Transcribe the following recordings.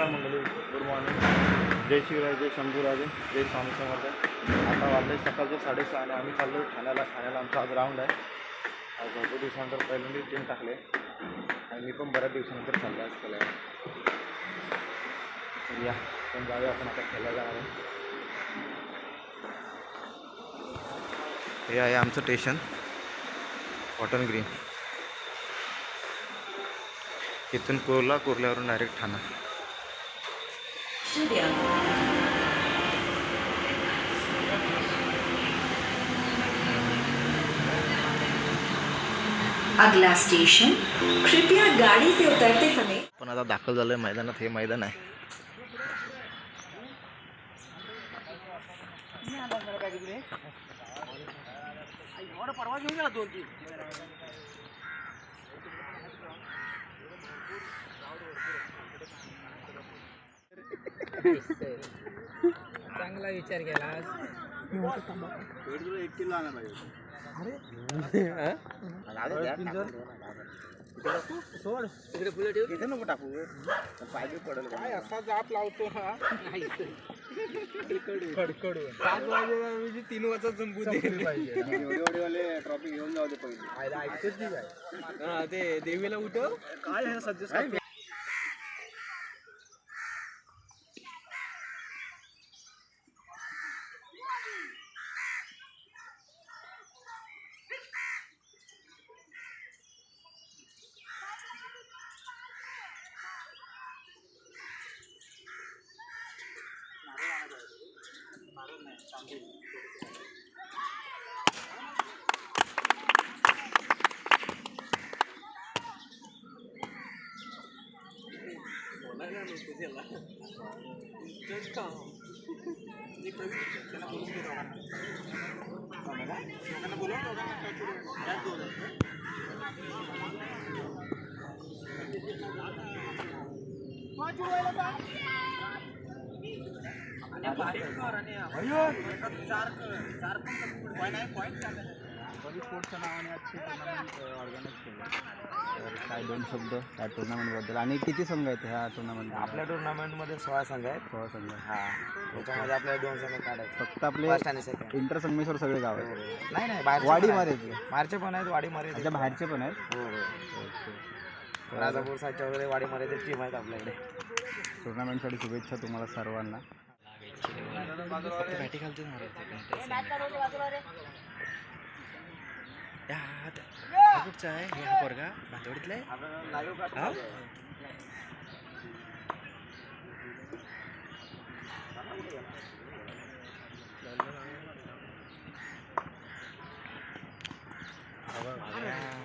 नमस्कार मंडळी good morning जय शिवराय जय शंभूराजे जय स्वामी समर्थ. आता वाजले सकाळचे साडेसहा आणि आम्ही चाललो ठाण्याला. ठाण्याला आमचा आज राऊंड आहे. आज भरपूर दिवसानंतर पहिल्यांदा टीम टाकले. आणि मी पण बऱ्याच दिवसानंतर चाललो आज खेळायला. या पण जाऊया आपण आता खेळायला जाणार आहे हे आहे आमचं स्टेशन कॉटन ग्रीन इथून कुर्ला कुर्ल्यावरून डायरेक्ट ठाणा. 是的。अगला स्टेशन. कृपया गाड़ी से उतरते समय. पण आता दाखल झालंय मैदानात हे मैदान आहे. परवा घेऊन गेला दोन तीन चांगला विचार केला तिकडे फुलं ठेव काय असा जाप लावतो हा? पाच वाजे तीन वाजता संपू दे. ट्रॉफी घेऊन जाऊ दे पहिले. ऐकत नाही काय? हा, ते देवीला उठव. काय dela. George pergi kena Ini. Ayo. Mereka tuh charge, charge pun terbunuh. Poin aja poin charge. सध्या स्पोर्ट्सच्या नावाने आजचे टुर्नामेंट ऑर्गनाईज केलं? काय दोन शब्द त्या टुर्नामेंटबद्दल आणि किती संघ आहेत ह्या टुर्नामेंट आपल्या टुर्नामेंटमध्ये सोळा संघ आहेत. सोळा संघ हा. त्याच्यामध्ये आपल्याला दोन संघ काढायचे. फक्त आपले इंटर संगमेश्वर सगळे गाव आहेत. नाही नाही बाहेरचे वाडी पण मारे आहेत. बाहेरचे पण आहेत वाडी मारे त्याच्या बाहेरचे पण आहेत? हो हो. राजापूर साईडच्या वगैरे वाडी मारे टीम आहेत आपल्याकडे. टुर्नामेंटसाठी शुभेच्छा तुम्हाला सर्वांना. कुठचा आहे हे हा पोरगा भांदवडीतला आहे हा? डबल जा डबल जा ए, जा रे. अरे तू जा ना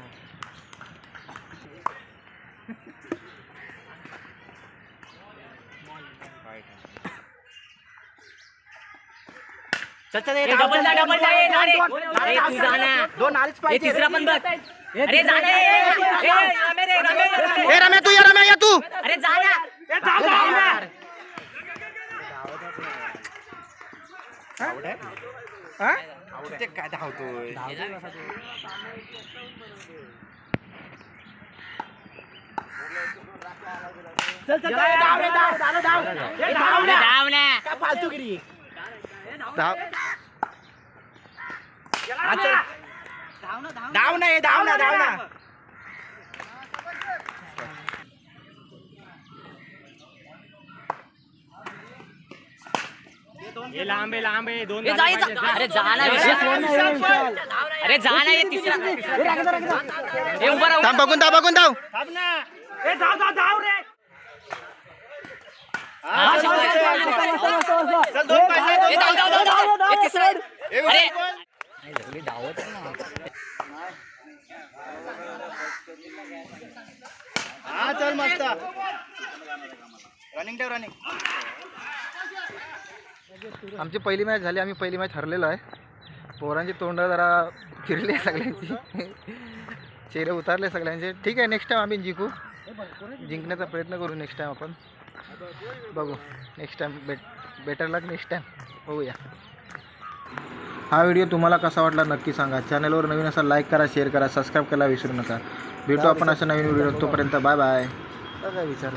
दोन आलीच हे तिसरा पण बघ. अरे जा ना ए, रमे रमे रमे. तू या रम्या या तू. अरे जा ना. ते काय धावतोय. धाव ना. धाव धाव ना. हे धाव ना धाव ना ए, जा, ये जा. अरे जा ना विशाल. अरे जा ना ये तिसरा ए उभा राहू थांब बघून धाव बघून धाव हा. ए, धाव, धाव, धाव, धाव. अरे! हा चल मस्त. रनिंग ठेव रनिंग आमची पहिली मॅच झाली आम्ही पहिली मॅच हरलेलो आहे. पोरांची तोंड जरा फिरली सगळ्यांची. चेहरे उतारले सगळ्यांचे. ठीक आहे नेक्स्ट टाइम आम्ही जिंकू. जिंकण्याचा प्रयत्न करू नेक्स्ट टाइम आपण. बघू next time bet better luck next time होऊया हा व्हिडिओ तुम्हाला कसा वाटला नक्की सांगा. चॅनलवर नवीन असा लाईक करा शेअर करा सबस्क्राईब करायला विसरू नका. भेटू आपण अशा नवीन व्हिडिओ तोपर्यंत बाय बाय काय विचार